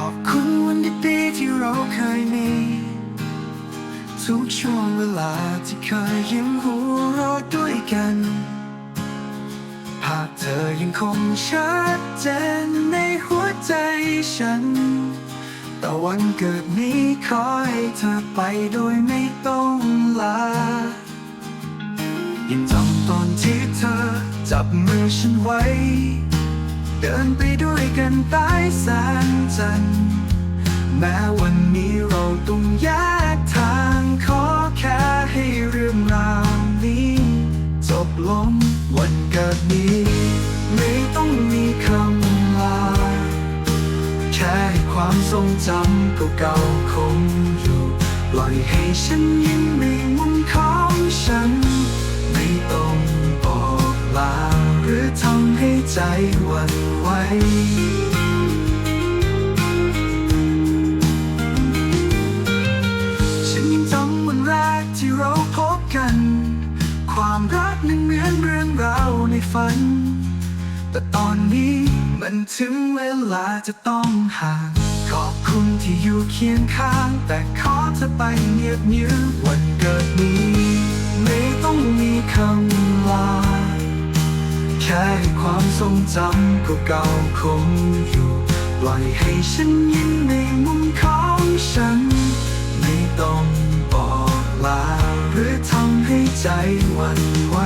ขอบคุณวันดีๆที่เราเคยมี ทุกช่วงเวลาที่เคยยิ้มหัวเราะด้วยกันหากเธอยังคงชัดเจนในหัวใจฉัน แต่วันเกิดนี้ขอให้เธอไปโดยไม่ต้องลายังจำตอนที่เธอจับมือฉันไว้ เดินไปด้วยกันใต้แสงจันทร์ แม้วันนี้เราต้องแยกทางขอแค่ให้เรื่องราวนี้ จบลงวันเกิดนี้ ไม่ต้องมีคำลา แค่ให้ความทรงจำเก่าๆคงอยู่ ปล่อยให้ฉันยิ้มในมุมของฉัน ใจหวั่นไหวฉันยังจำวันแรกที่เราพบกัน ความรักนั้นเหมือนเรื่องราวในฝัน แต่ตอนนี้มันถึงเวลาจะต้องห่างขอบคุณที่อยู่เคียงข้าง แต่ขอเธอไปเงียบเยื้อวันเกิดนี้ ทรงจำก็เก่าคงอยู่ปล่อยให้ฉันยิ้มในมุมของฉัน ไม่ต้องบอกลาหรือทำให้ใจหวั่นไหว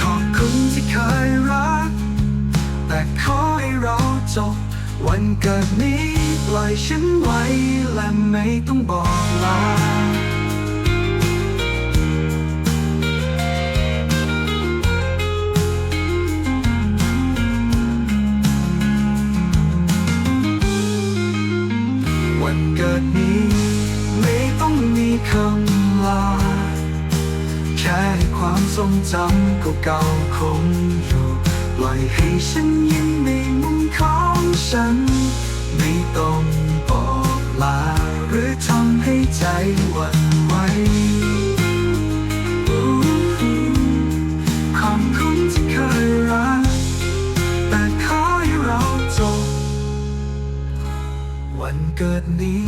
ขอบคุณที่เคยรักแต่ขอให้เราจบวันเกิดนี้ ปล่อยฉันไว้และไม่ต้องบอกลาวันเกิดนี้ไม่ต้องมีคำลา แค่ความทรงจำเก่าๆคงอยู่ ปล่อยให้ฉันยิ้มในมุมของฉัน ต้องบอกลา หรือทำให้ใจหวั่นไหวอู้หูขอบคุณที่เคยรัก แต่ขอให้เราจบ วันเกิดนี้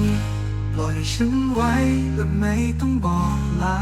ปล่อยฉันไว้และไม่ต้องบอกลา